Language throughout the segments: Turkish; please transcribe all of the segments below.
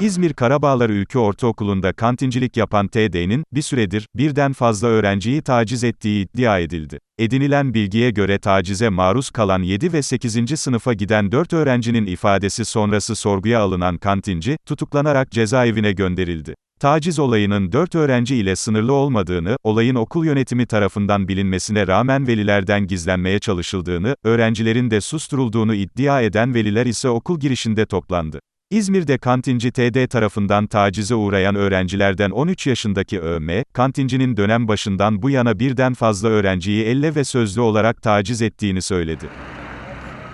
İzmir Karabağlar Ülkü Ortaokulu'nda kantincilik yapan TD'nin, bir süredir, birden fazla öğrenciyi taciz ettiği iddia edildi. Edinilen bilgiye göre tacize maruz kalan 7 ve 8. sınıfa giden 4 öğrencinin ifadesi sonrası sorguya alınan kantinci, tutuklanarak cezaevine gönderildi. Taciz olayının 4 öğrenci ile sınırlı olmadığını, olayın okul yönetimi tarafından bilinmesine rağmen velilerden gizlenmeye çalışıldığını, öğrencilerin de susturulduğunu iddia eden veliler ise okul girişinde toplandı. İzmir'de kantinci TD tarafından tacize uğrayan öğrencilerden 13 yaşındaki ÖM, kantincinin dönem başından bu yana birden fazla öğrenciyi elle ve sözlü olarak taciz ettiğini söyledi.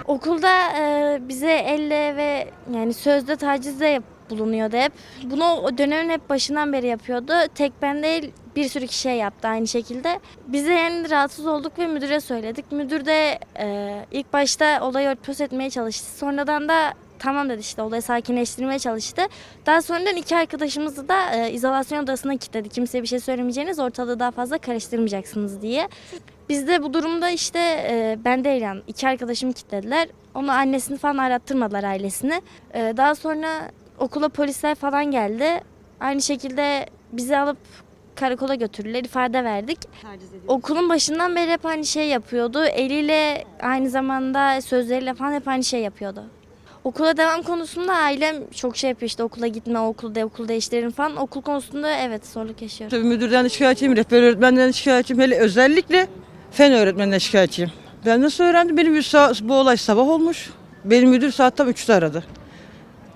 Okulda e, bize elle ve yani sözde tacizde bulunuyordu hep. Bunu o dönemin hep başından beri yapıyordu. Tek ben değil bir sürü kişiye yaptı aynı şekilde. Biz de yani rahatsız olduk ve müdüre söyledik. Müdür de e, ilk başta olayı örtbas etmeye çalıştı. Sonradan da tamam dedi işte olayı sakinleştirmeye çalıştı. Daha sonradan iki arkadaşımızı da e, izolasyon odasına kilitledi. Kimseye bir şey söylemeyeceğiniz ortalığı daha fazla karıştırmayacaksınız diye. Biz de bu durumda işte e, ben değil yani iki arkadaşımı kilitlediler. Onu annesini falan arattırmadılar ailesini. E, daha sonra okula polisler falan geldi. Aynı şekilde bizi alıp karakola götürdüler, ifade verdik. Okulun başından beri hep aynı şey yapıyordu. Eliyle aynı zamanda sözleriyle falan hep aynı şey yapıyordu. Okula devam konusunda ailem çok şey yapıyor işte okula gitme, okulda okul değiştirin falan. Okul konusunda evet zorluk yaşıyorum. Tabii müdürden de şikayetçiyim, rehber öğretmenden de şikayetçiyim. Hele özellikle fen öğretmeninden şikayetçiyim. Ben nasıl öğrendim? Benim bu olay sabah olmuş. Benim müdür saat tam 3'te aradı.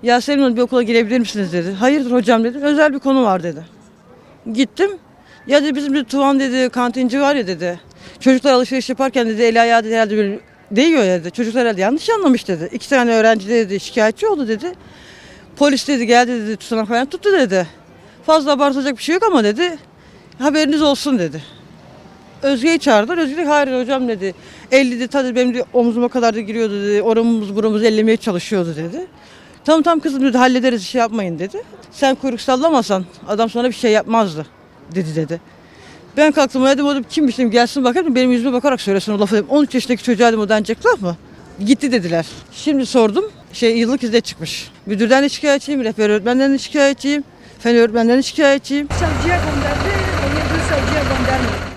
Yasemin Hanım bir okula girebilir misiniz dedi. Hayırdır hocam dedim. Özel bir konu var dedi. Gittim. Ya dedi bizim bir Tuvan dedi kantinci var ya dedi. Çocuklar alışveriş yaparken dedi eli ayağı dedi herhalde böyle değiyor dedi. Çocuklar herhalde yanlış anlamış dedi. İki tane öğrenci dedi şikayetçi oldu dedi. Polis dedi geldi dedi tutanak falan tuttu dedi. Fazla abartacak bir şey yok ama dedi. Haberiniz olsun dedi. Özge'yi çağırdılar. Özge de hayır hocam dedi. 50 dedi tadı benim de omzuma kadar da giriyordu dedi. Oramız buramızı ellemeye çalışıyordu dedi. Tamam tamam kızım dedi hallederiz şey yapmayın dedi. Sen kuyruk sallamasan adam sana bir şey yapmazdı dedi dedi. Ben kalktım dedim o dedim kimmiş dedim gelsin bakayım benim yüzüme bakarak söylesin o lafı dedim. 13 yaşındaki çocuğa dedim o denecek laf mı? Gitti dediler. Şimdi sordum şey yıllık izne çıkmış. Müdürden de şikayetçiyim, rehber öğretmenden de şikayetçiyim, fen öğretmenden de şikayetçiyim. Savcıya gönderdi, onu savcıya göndermedi.